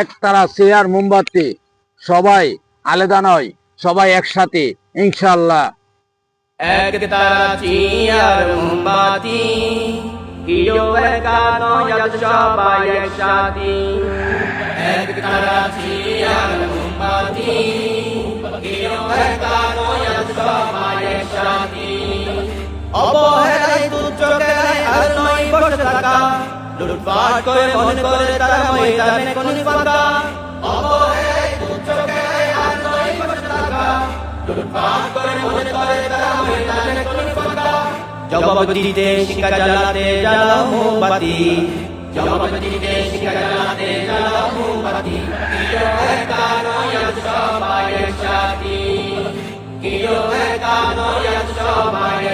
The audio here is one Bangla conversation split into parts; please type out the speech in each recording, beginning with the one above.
একতারা চেয়ার মোমবাতি। সবাই আলাদা নয়, সবাই একসাথে ইনশাল্লাহ চিয়ার মোমবাতি সবাই একসাথে। চিয়ার মোমবাতি সবাই একসাথে। অবহেলায় আর নয়, বসে থাকা। লুটপাট করে মনে করে, তারা ময়দানে কোন তুচ্ছ জ্ঞানে আর কোন শিক্ষা জ্বালাতে জ্বালাও শিক্ষা জ্বালাতে জ্বালাও একানো ইয়াদ সবাই একসাথে একসাথে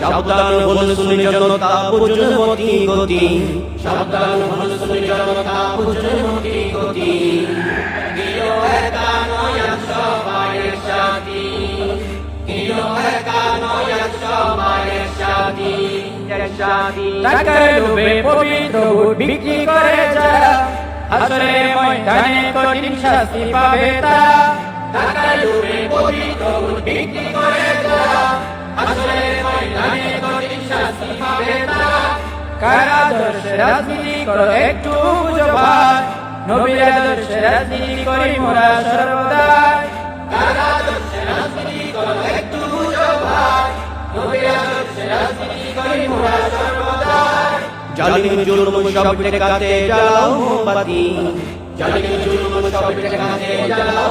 সাবধান হল শুনি জনতা বুঝুন মতি গতি। সাবধান পবিত্র বিক্রি করে আসলে কঠিন শাস্তি পাবে তারা। বিক্রি করে যারা কার আদর্শে রাজনীতি করো একটু বুঝো ভাই। নবীর আদর্শে রাজনীতি করি মোরা সর্বদাই জালিম জুলুম সব ঠেকাতে জ্বালাও মোমবাতি। জালিম জুলুম সব ঠেকাতে জ্বালাও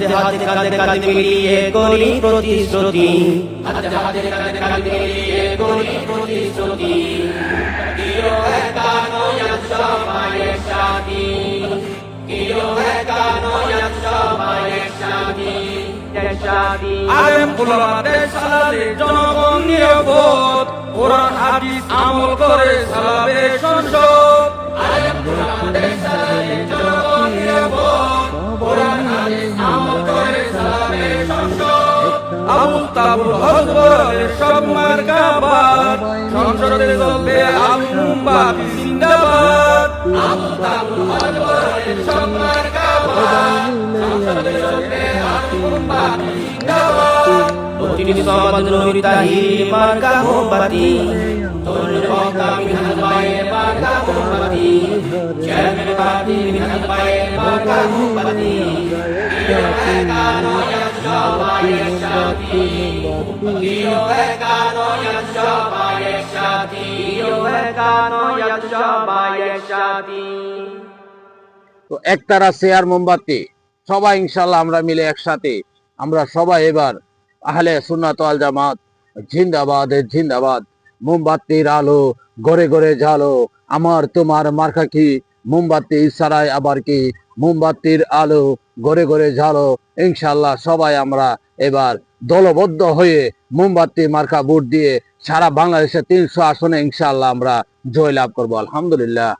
হাতে হাতে কাঁধে কাঁধে মিলিয়ে করি প্রতিশ্রুতি। হাতে হাতে কাঁধে কাঁধে মিলিয়ে করি কিও কিও আলেম জনগণ নিরাপদ। কোরআন হাদিস আমল করে সালাবে সংসদ আবুল তাবুল হজবরের সব মার্কা মিহান একতারা শেয়ার মোমবাতি। সবাই ইনশাল্লাহ আমরা মিলে একসাথে আমরা সবাই এবার আহলে সুন্নাত ওয়াল জামাত জিন্দাবাদ জিন্দাবাদ। মোমবাতির আলো গড়ে গড়ে ঝালো আমার তোমার মার্কা কি? মোমবাতি সারাই আবার কি? মোমবাতির আলো গড়ে গড়ে ঝালো ইনশাল্লাহ সবাই আমরা এবার দলবদ্ধ হয়ে মোমবাতি মার্কা বুট দিয়ে সারা বাংলাদেশে তিনশো আসনে ইনশাল্লাহ আমরা জয়লাভ করব। আলহামদুলিল্লাহ।